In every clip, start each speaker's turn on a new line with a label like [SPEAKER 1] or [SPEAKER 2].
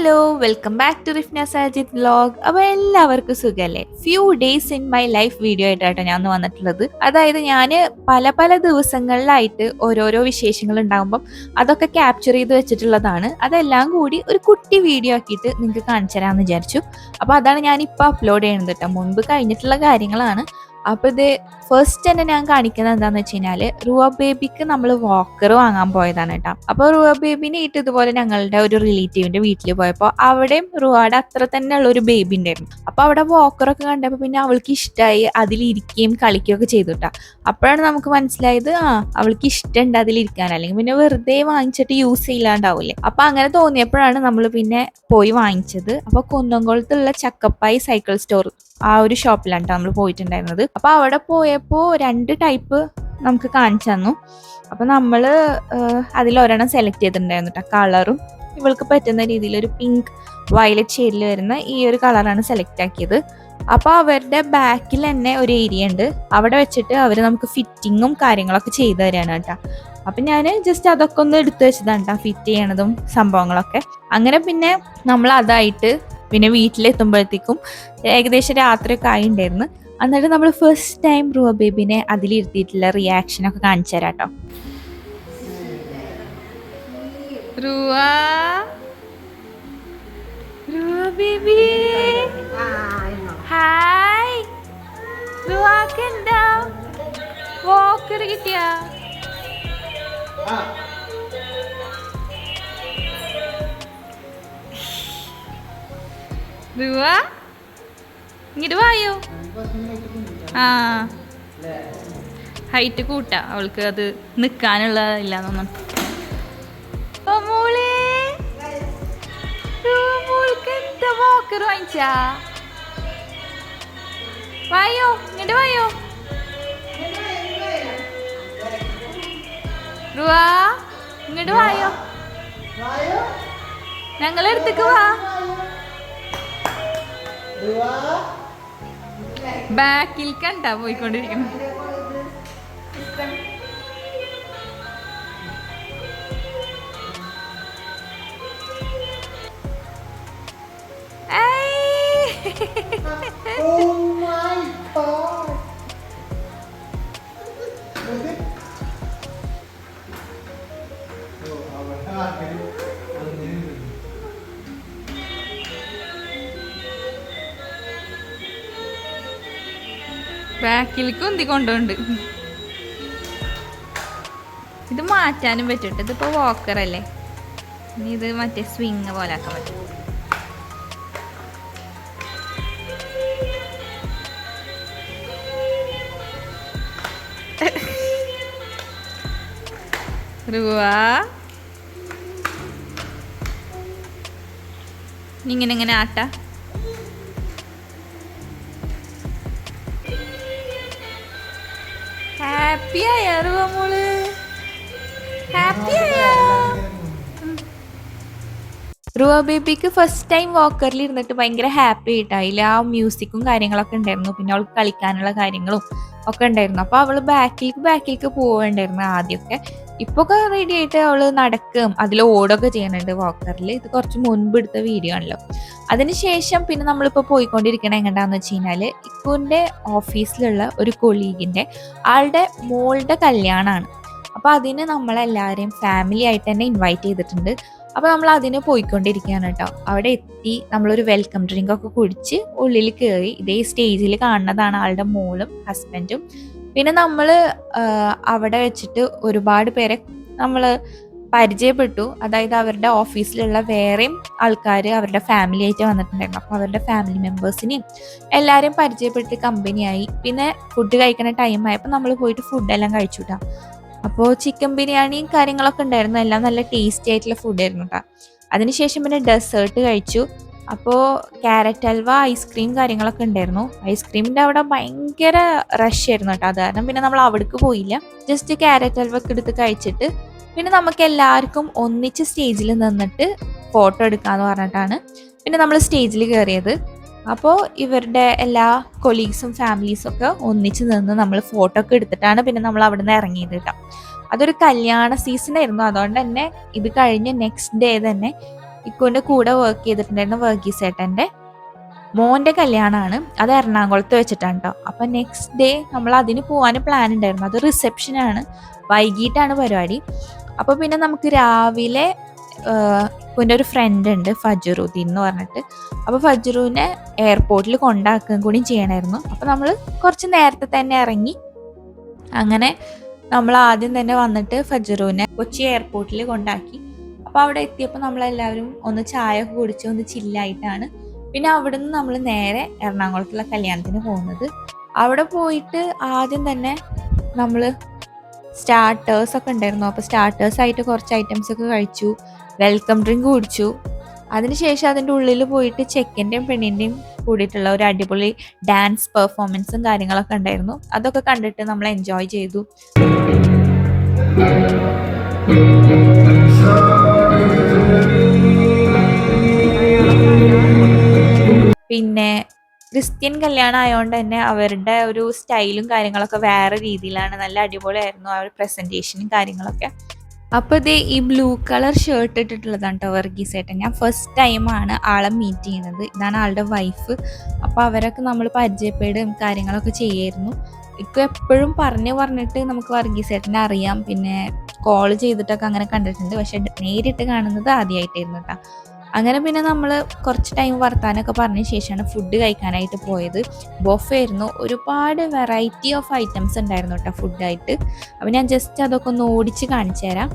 [SPEAKER 1] Hello welcome back to Rifna Sajid vlog അപ്പോൾ എല്ലാവർക്കും സുഖല്ലേ few days in my life video ആയിട്ടാണ് ഞാൻ വന്നിട്ടുള്ളത്. അതായത് ഞാൻ പല പല ദിവസങ്ങളിലായിട്ട് ഓരോരോ വിശേഷങ്ങൾ ഉണ്ടാകുമ്പം അതൊക്കെ ക്യാപ്ചർ ചെയ്ത് വെച്ചിട്ടുള്ളതാണ്. അതെല്ലാം കൂടി ഒരു കുട്ടി വീഡിയോ ആക്കിയിട്ട് നിങ്ങൾക്ക് കാണിച്ചു തരാമെന്ന് വിചാരിച്ചു. അപ്പോൾ അതാണ് ഞാൻ ഇപ്പോൾ അപ്ലോഡ് ചെയ്യുന്നത് കേട്ടോ. മുൻപ് കഴിഞ്ഞിട്ടുള്ള കാര്യങ്ങളാണ്. അപ്പോൾ ഇത് ഫസ്റ്റ് തന്നെ ഞാൻ കാണിക്കുന്നത് എന്താന്ന് വെച്ച് കഴിഞ്ഞാൽ റുവ ബേബിക്ക് നമ്മൾ വാക്കർ വാങ്ങാൻ പോയതാണ് കേട്ടോ. അപ്പോൾ റുവ ബേബിനെ ഇട്ട് ഇതുപോലെ ഞങ്ങളുടെ ഒരു റിലേറ്റീവിന്റെ വീട്ടിൽ പോയപ്പോൾ അവിടെയും റുവയുടെ അത്ര തന്നെ ഉള്ള ഒരു ബേബി ഉണ്ടായിരുന്നു. അപ്പോൾ അവിടെ വാക്കറൊക്കെ കണ്ടപ്പോൾ പിന്നെ അവൾക്ക് ഇഷ്ടമായി അതിലിരിക്കുകയും കളിക്കുകയൊക്കെ ചെയ്തു കേട്ടോ. അപ്പോഴാണ് നമുക്ക് മനസ്സിലായത് ആ അവൾക്ക് ഇഷ്ടമുണ്ട് അതിലിരിക്കാൻ അല്ലെങ്കിൽ പിന്നെ വെറുതെ വാങ്ങിച്ചിട്ട് യൂസ് ചെയ്യില്ലാണ്ടാവില്ലേ. അപ്പൊ അങ്ങനെ തോന്നിയപ്പോഴാണ് നമ്മൾ പിന്നെ പോയി വാങ്ങിച്ചത്. അപ്പൊ കുന്നംകുളത്തുള്ള ചക്കപ്പായി സൈക്കിൾ സ്റ്റോർ ആ ഒരു ഷോപ്പിലാണ് കേട്ടോ നമ്മൾ പോയിട്ടുണ്ടായിരുന്നത്. അപ്പൊ അവിടെ പോയപ്പോൾ രണ്ട് ടൈപ്പ് നമുക്ക് കാണിച്ചു തന്നു. അപ്പൊ അതിൽ അതിലൊരെണ്ണം സെലക്ട് ചെയ്തിട്ടുണ്ടായിരുന്നു കേട്ടോ കളറും ഇവൾക്ക് പറ്റുന്ന രീതിയിൽ ഒരു പിങ്ക് വയലറ്റ് ഷെയ്ഡിൽ വരുന്ന ഈ ഒരു കളറാണ് സെലക്ട് ആക്കിയത്. അപ്പോൾ അവരുടെ ബാക്കിൽ തന്നെ ഒരു ഏരിയ ഉണ്ട്. അവിടെ വെച്ചിട്ട് അവർ നമുക്ക് ഫിറ്റിങ്ങും കാര്യങ്ങളൊക്കെ ചെയ്തു തരാണ് കേട്ടോ അപ്പം ഞാൻ ജസ്റ്റ് അതൊക്കെ ഒന്ന് എടുത്തു വെച്ചതാണ് കേട്ടോ ഫിറ്റ് ചെയ്യണതും സംഭവങ്ങളൊക്കെ. അങ്ങനെ പിന്നെ നമ്മൾ അതായിട്ട് പിന്നെ വീട്ടിലെത്തുമ്പോഴത്തേക്കും ഏകദേശം രാത്രിയൊക്കെ ആയിണ്ടായിരുന്നു. എന്നിട്ട് നമ്മൾ ഫസ്റ്റ് ടൈം റൂവ ബേബിനെ അതിലിരുത്തിയിട്ടുള്ള റിയാക്ഷൻ ഒക്കെ കാണിച്ചു തരാം കേട്ടോ ഹായ് എന്താ? വോക്കർ കിട്ടിയാ റുവ ഇങ്ങോട്ട് വായോ ആ. ഹൈറ്റ് കൂട്ടാ. അവൾക്ക് അത് നിൽക്കാനുള്ള ഇല്ലാന്നൊന്നും. വാങ്ങിച്ചാ? വായോ ഇങ്ങോട്ട് വായോ. റുവ ഇങ്ങോട്ട് വായോ. ഞങ്ങളടുത്തേക്ക് വാ. ബാക്കിൽ പോയിക്കൊണ്ടിരിക്കുന്നു. പോയിക്കൊണ്ടിരിക്കണം ബാക്കിലേക്ക് ഉന്തി കൊണ്ടുണ്ട്. ഇത് മാറ്റാനും പറ്റും ഇതിപ്പോ വാക്കർ അല്ലേ? ഇനി ഇത് മറ്റേ സ്വിങ് പോലെ ആക്കാൻ പറ്റും. ഇങ്ങനെ ഇങ്ങനെ ആട്ടാ. ഹാപ്പി ആയ റുവ മോൾ. ഹാപ്പി ആയാ റുവ ബേബിക്ക് ഫസ്റ്റ് ടൈം വാക്കറിൽ ഇരുന്നിട്ട് ഭയങ്കര ഹാപ്പി ആയിട്ടായില്ല? ആ മ്യൂസിക്കും കാര്യങ്ങളൊക്കെ ഉണ്ടായിരുന്നു. പിന്നെ അവൾക്ക് കളിക്കാനുള്ള കാര്യങ്ങളും ഒക്കെ ഉണ്ടായിരുന്നു. അപ്പൊ അവൾ ബാക്കിലേക്ക് ബാക്കിലേക്ക് പോവേണ്ടായിരുന്നു ആദ്യമൊക്കെ. ഇപ്പൊ റെഡി ആയിട്ട് അവൾ നടക്കും. അതിൽ ഓടൊക്കെ ചെയ്യുന്നുണ്ട് വാക്കറിൽ ഇത് കുറച്ച് മുൻപ് എടുത്ത വീഡിയോ ആണല്ലോ. അതിനുശേഷം പിന്നെ നമ്മളിപ്പോൾ പോയിക്കൊണ്ടിരിക്കണ എങ്ങനെയാന്ന് വെച്ച് കഴിഞ്ഞാൽ ഇക്കുവിന്റെ ഓഫീസിലുള്ള ഒരു കൊളീഗിന്റെ ആളുടെ മോളുടെ കല്യാണമാണ് അപ്പോൾ അതിന് നമ്മളെല്ലാവരെയും ഫാമിലി ആയിട്ട് തന്നെ ഇൻവൈറ്റ് ചെയ്തിട്ടുണ്ട്. അപ്പോൾ നമ്മൾ അതിന് പോയിക്കൊണ്ടിരിക്കുകയാണ് കേട്ടോ. അവിടെ എത്തി നമ്മളൊരു വെൽക്കം ഡ്രിങ്ക് ഒക്കെ കുടിച്ച് ഉള്ളിൽ കയറി ഇതേ സ്റ്റേജിൽ കാണുന്നതാണ് ആളുടെ മോളും ഹസ്ബൻഡും പിന്നെ നമ്മൾ അവിടെ വെച്ചിട്ട് ഒരുപാട് പേരെ നമ്മൾ പരിചയപ്പെട്ടു. അതായത് അവരുടെ ഓഫീസിലുള്ള വേറെയും ആൾക്കാർ അവരുടെ ഫാമിലി ആയിട്ട് വന്നിട്ടുണ്ടായിരുന്നു. അപ്പോൾ അവരുടെ ഫാമിലി മെമ്പേഴ്സിനെയും എല്ലാവരെയും പരിചയപ്പെട്ട് കമ്പനിയായി പിന്നെ ഫുഡ് കഴിക്കുന്ന ടൈം ആയപ്പോൾ നമ്മൾ പോയിട്ട് ഫുഡെല്ലാം കഴിച്ചു കേട്ടോ അപ്പോൾ ചിക്കൻ ബിരിയാണിയും കാര്യങ്ങളൊക്കെ ഉണ്ടായിരുന്നു. എല്ലാം നല്ല ടേസ്റ്റി ആയിട്ടുള്ള ഫുഡായിരുന്നു കേട്ടോ അതിനുശേഷം പിന്നെ ഡെസേർട്ട് കഴിച്ചു. അപ്പോൾ ക്യാരറ്റ് അൽവ ഐസ്ക്രീം കാര്യങ്ങളൊക്കെ ഉണ്ടായിരുന്നു. ഐസ്ക്രീമിന്റെ അവിടെ ഭയങ്കര റഷ് ആയിരുന്നു കേട്ടോ. അത് കാരണം പിന്നെ നമ്മൾ അവിടേക്ക് പോയില്ല. ജസ്റ്റ് ക്യാരറ്റ് ഹൽവ ഒക്കെ എടുത്ത് കഴിച്ചിട്ട് പിന്നെ നമുക്ക് എല്ലാവർക്കും ഒന്നിച്ച് സ്റ്റേജിൽ നിന്നിട്ട് ഫോട്ടോ എടുക്കാമെന്ന് പറഞ്ഞിട്ടാണ് പിന്നെ നമ്മൾ സ്റ്റേജിൽ കയറിയത്. അപ്പോൾ ഇവരുടെ എല്ലാ കൊളീഗ്സും ഫാമിലീസും ഒക്കെ ഒന്നിച്ച് നിന്ന് നമ്മൾ ഫോട്ടോ ഒക്കെ എടുത്തിട്ടാണ് പിന്നെ നമ്മൾ അവിടെ നിന്ന് ഇറങ്ങിയത് കേട്ടോ. അതൊരു കല്യാണ സീസൺ ആയിരുന്നു. അതുകൊണ്ട് തന്നെ ഇത് കഴിഞ്ഞ് നെക്സ്റ്റ് ഡേ തന്നെ ഇക്കുവിന്റെ കൂടെ വർക്ക് ചെയ്തിട്ടുണ്ടായിരുന്ന വർഗീസ് ഏട്ടന്റെ മോന്റെ കല്യാണമാണ് അത് എറണാകുളത്ത് വെച്ചിട്ടാണ് കേട്ടോ അപ്പം നെക്സ്റ്റ് ഡേ നമ്മൾ അതിന് പോകാൻ പ്ലാൻ ഉണ്ടായിരുന്നു. അത് റിസപ്ഷനാണ് വൈകിട്ടാണ് പരിപാടി. അപ്പോൾ പിന്നെ നമുക്ക് രാവിലെ ഇക്കുവിന്റെ ഒരു ഫ്രണ്ട് ഉണ്ട് ഫജറുദ്ദീൻ എന്ന് പറഞ്ഞിട്ട്. അപ്പോൾ ഫജറുവിനെ എയർപോർട്ടിൽ കൊണ്ടാക്കുകയും കൂടി ചെയ്യണമായിരുന്നു അപ്പോൾ നമ്മൾ കുറച്ച് നേരത്തെ തന്നെ ഇറങ്ങി. അങ്ങനെ നമ്മൾ ആദ്യം തന്നെ വന്നിട്ട് ഫജറുവിനെ കൊച്ചി എയർപോർട്ടിൽ കൊണ്ടാക്കി. അപ്പോൾ അവിടെ എത്തിയപ്പോൾ നമ്മളെല്ലാവരും ഒന്ന് ചായ ഒക്കെ കുടിച്ച് ഒന്ന് ചില്ലായിട്ടാണ് പിന്നെ അവിടുന്ന് നമ്മൾ നേരെ എറണാകുളത്തുള്ള കല്യാണത്തിന് പോകുന്നത്. അവിടെ പോയിട്ട് ആദ്യം തന്നെ നമ്മൾ സ്റ്റാർട്ടേഴ്സ് ഒക്കെ ഉണ്ടായിരുന്നു. അപ്പോൾ സ്റ്റാർട്ടേഴ്സ് ആയിട്ട് കുറച്ച് ഐറ്റംസ് ഒക്കെ കഴിച്ചു. വെൽക്കം ഡ്രിങ്ക് കുടിച്ചു. അതിനുശേഷം അതിന്റെ ഉള്ളിൽ പോയിട്ട് ചെക്കന്റെയും പെണ്ണിന്റെയും കൂടിയിട്ടുള്ള ഒരു അടിപൊളി ഡാൻസ് പെർഫോമൻസും കാര്യങ്ങളൊക്കെ ഉണ്ടായിരുന്നു. അതൊക്കെ കണ്ടിട്ട് നമ്മൾ എൻജോയ് ചെയ്തു. പിന്നെ ക്രിസ്ത്യൻ കല്യാണം ആയതുകൊണ്ട് തന്നെ അവരുടെ ഒരു സ്റ്റൈലും കാര്യങ്ങളൊക്കെ വേറെ രീതിയിലാണ്. നല്ല അടിപൊളിയായിരുന്നു ആ ഒരു പ്രസന്റേഷനും കാര്യങ്ങളൊക്കെ. അപ്പോൾ ഇത് ഈ ബ്ലൂ കളർ ഷർട്ട് ഇട്ടിട്ടുള്ളതാണ് കേട്ടോ വർഗീസ് ഏട്ടൻ ഞാൻ ഫസ്റ്റ് ടൈമാണ് ആളെ മീറ്റ് ചെയ്യുന്നത്. ഇതാണ് ആളുടെ വൈഫ് അപ്പോൾ അവരൊക്കെ നമ്മൾ പരിചയപ്പെടും കാര്യങ്ങളൊക്കെ ചെയ്യായിരുന്നു. ഇപ്പോൾ എപ്പോഴും പറഞ്ഞു പറഞ്ഞിട്ട് നമുക്ക് വർഗീസ് ഏട്ടനെ അറിയാം. പിന്നെ കോൾ ചെയ്തിട്ടൊക്കെ അങ്ങനെ കണ്ടിട്ടുണ്ട്. പക്ഷെ നേരിട്ട് കാണുന്നത് ആദ്യമായിട്ടായിരുന്നു കേട്ടോ അങ്ങനെ പിന്നെ നമ്മൾ കുറച്ച് ടൈം വർത്താനൊക്കെ പറഞ്ഞ ശേഷമാണ് ഫുഡ് കഴിക്കാനായിട്ട് പോയത്. ബൊഫെ ആയിരുന്നു. ഒരുപാട് വെറൈറ്റി ഓഫ് ഐറ്റംസ് ഉണ്ടായിരുന്നു കേട്ടോ ഫുഡായിട്ട് അപ്പം ഞാൻ ജസ്റ്റ് അതൊക്കെ ഒന്ന് ഓടിച്ച് കാണിച്ചു തരാം.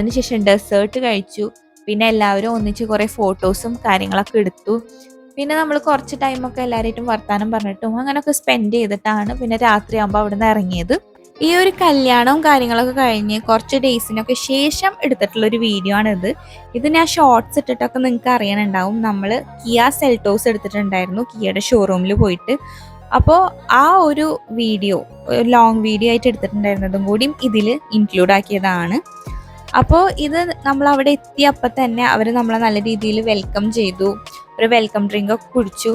[SPEAKER 1] അതിനുശേഷം ഡെസേർട്ട് കഴിച്ചു. പിന്നെ എല്ലാവരും ഒന്നിച്ച് കുറേ ഫോട്ടോസും കാര്യങ്ങളൊക്കെ എടുത്തു. പിന്നെ നമ്മൾ കുറച്ച് ടൈമൊക്കെ എല്ലാവരായിട്ടും വർത്താനം പറഞ്ഞിട്ടും അങ്ങനെയൊക്കെ സ്പെൻഡ് ചെയ്തിട്ടാണ് പിന്നെ രാത്രി ആകുമ്പോൾ അവിടെ നിന്ന് ഇറങ്ങിയത്. ഈ ഒരു കല്യാണവും കാര്യങ്ങളൊക്കെ കഴിഞ്ഞ് കുറച്ച് ഡേയ്സിനൊക്കെ ശേഷം എടുത്തിട്ടുള്ള ഒരു വീഡിയോ ആണിത്. ഇത് ഞാൻ ഷോർട്സ് ഇട്ടിട്ടൊക്കെ നിങ്ങൾക്ക് അറിയാനുണ്ടാവും. നമ്മൾ കിയ സെൽട്ടോസ് എടുത്തിട്ടുണ്ടായിരുന്നു കിയയുടെ ഷോറൂമിൽ പോയിട്ട്. അപ്പോൾ ആ ഒരു വീഡിയോ ലോങ് വീഡിയോ ആയിട്ട് എടുത്തിട്ടുണ്ടായിരുന്നതും കൂടിയും ഇതിൽ ഇൻക്ലൂഡ് ആക്കിയതാണ്. അപ്പോൾ ഇത് നമ്മൾ അവിടെ എത്തിയപ്പോൾ തന്നെ അവർ നമ്മളെ നല്ല രീതിയിൽ വെൽക്കം ചെയ്തു. ഒരു വെൽക്കം ഡ്രിങ്ക് ഒക്കെ കുടിച്ചു.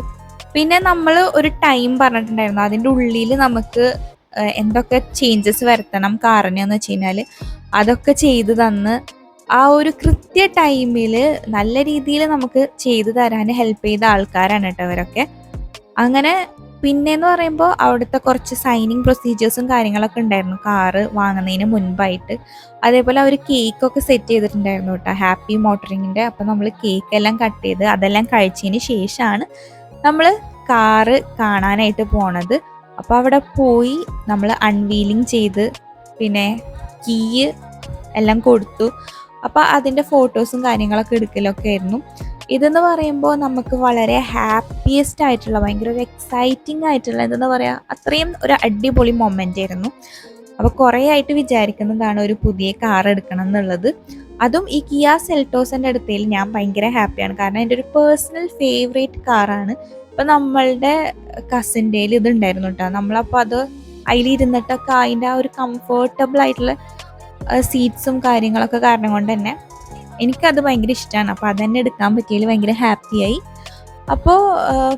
[SPEAKER 1] പിന്നെ നമ്മൾ ഒരു ടൈം പറഞ്ഞിട്ടുണ്ടായിരുന്നു. അതിന്റെ ഉള്ളിൽ നമുക്ക് എന്തൊക്കെ ചേഞ്ചസ് വരുത്തണം കാറിന് എന്ന് വെച്ച് കഴിഞ്ഞാൽ അതൊക്കെ ചെയ്തു തന്ന് ആ ഒരു കൃത്യ ടൈമിൽ നല്ല രീതിയിൽ നമുക്ക് ചെയ്തു തരാൻ ഹെൽപ്പ് ചെയ്ത ആൾക്കാരാണ് കേട്ടോ അവരൊക്കെ അങ്ങനെ പിന്നെന്ന് പറയുമ്പോൾ അവിടുത്തെ കുറച്ച് സൈനിങ് പ്രൊസീജിയേഴ്സും കാര്യങ്ങളൊക്കെ ഉണ്ടായിരുന്നു. കാറ് വാങ്ങുന്നതിന് മുൻപായിട്ട്. അതേപോലെ അവർ കേക്കൊക്കെ സെറ്റ് ചെയ്തിട്ടുണ്ടായിരുന്നു കേട്ടോ. ഹാപ്പി മോട്ടറിങ്ങിന്റെ അപ്പം നമ്മൾ കേക്ക് എല്ലാം കട്ട് ചെയ്ത് അതെല്ലാം കഴിച്ചതിന് ശേഷമാണ് നമ്മൾ കാറ് കാണാനായിട്ട് പോണത്. അപ്പോൾ അവിടെ പോയി നമ്മൾ അൺവീലിങ് ചെയ്ത് പിന്നെ കീ എല്ലാം കൊടുത്തു. അപ്പോൾ അതിന്റെ ഫോട്ടോസും കാര്യങ്ങളൊക്കെ എടുക്കലൊക്കെ ആയിരുന്നു. ഇതെന്ന് പറയുമ്പോൾ നമുക്ക് വളരെ ഹാപ്പിയസ്റ്റ് ആയിട്ടുള്ള ഭയങ്കര ഒരു എക്സൈറ്റിംഗ് ആയിട്ടുള്ള എന്തെന്ന് പറയുക അത്രയും ഒരു അടിപൊളി മൊമെന്റ് ആയിരുന്നു. അപ്പോൾ കുറേ ആയിട്ട് വിചാരിക്കുന്നതാണ് ഒരു പുതിയ കാർ എടുക്കണം എന്നുള്ളത്. അതും ഈ കിയ സെൽട്ടോസിന്റെ അടുത്തേൽ ഞാൻ ഭയങ്കര ഹാപ്പിയാണ് കാരണം എന്റെ ഒരു പേഴ്സണൽ ഫേവറേറ്റ് കാറാണ് ഇപ്പം നമ്മളുടെ കസിന്റെ ഇതുണ്ടായിരുന്നു കേട്ടോ നമ്മളപ്പോൾ അത് അതിലിരുന്നിട്ടൊക്കെ അതിന്റെ ആ ഒരു കംഫർട്ടബിൾ ആയിട്ടുള്ള സീറ്റ്സും കാര്യങ്ങളൊക്കെ കാരണം കൊണ്ട് തന്നെ എനിക്കത് ഭയങ്കര ഇഷ്ടമാണ് അപ്പോൾ അത് തന്നെ എടുക്കാൻ പറ്റിയതിൽ ഭയങ്കര ഹാപ്പിയായി അപ്പോൾ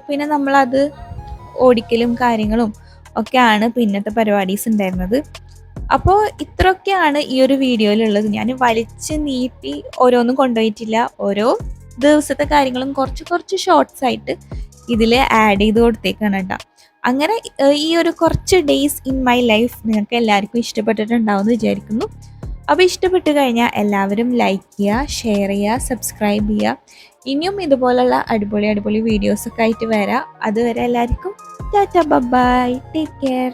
[SPEAKER 1] പിന്നെ നമ്മളത് ഓടിക്കലും കാര്യങ്ങളും ഒക്കെയാണ് പിന്നത്തെ പരിപാടീസ് ഉണ്ടായിരുന്നത്. അപ്പോൾ ഇത്രയൊക്കെയാണ് ഈ ഒരു വീഡിയോയിലുള്ളത്. ഞാൻ വലിച്ച് നീട്ടി ഓരോന്നും കൊണ്ടുപോയിട്ടില്ല. ഓരോ ദിവസത്തെ കാര്യങ്ങളും കുറച്ച് കുറച്ച് ഷോർട്സ് ആയിട്ട് ഇതിൽ ആഡ് ചെയ്ത് കൊടുത്തേക്കാണ് കേട്ടോ. അങ്ങനെ ഈ ഒരു കുറച്ച് ഡേയ്സ് ഇൻ മൈ ലൈഫ് നിങ്ങൾക്ക് എല്ലാവർക്കും ഇഷ്ടപ്പെട്ടിട്ടുണ്ടാവും എന്ന് വിചാരിക്കുന്നു. അപ്പോൾ ഇഷ്ടപ്പെട്ട് കഴിഞ്ഞാൽ എല്ലാവരും ലൈക്ക് ചെയ്യുക ഷെയർ ചെയ്യുക സബ്സ്ക്രൈബ് ചെയ്യുക. ഇനിയും ഇതുപോലുള്ള അടിപൊളി അടിപൊളി വീഡിയോസൊക്കെ ആയിട്ട് വരാം. അതുവരെ എല്ലാവർക്കും ടാറ്റ ബൈ ടേക്ക് കെയർ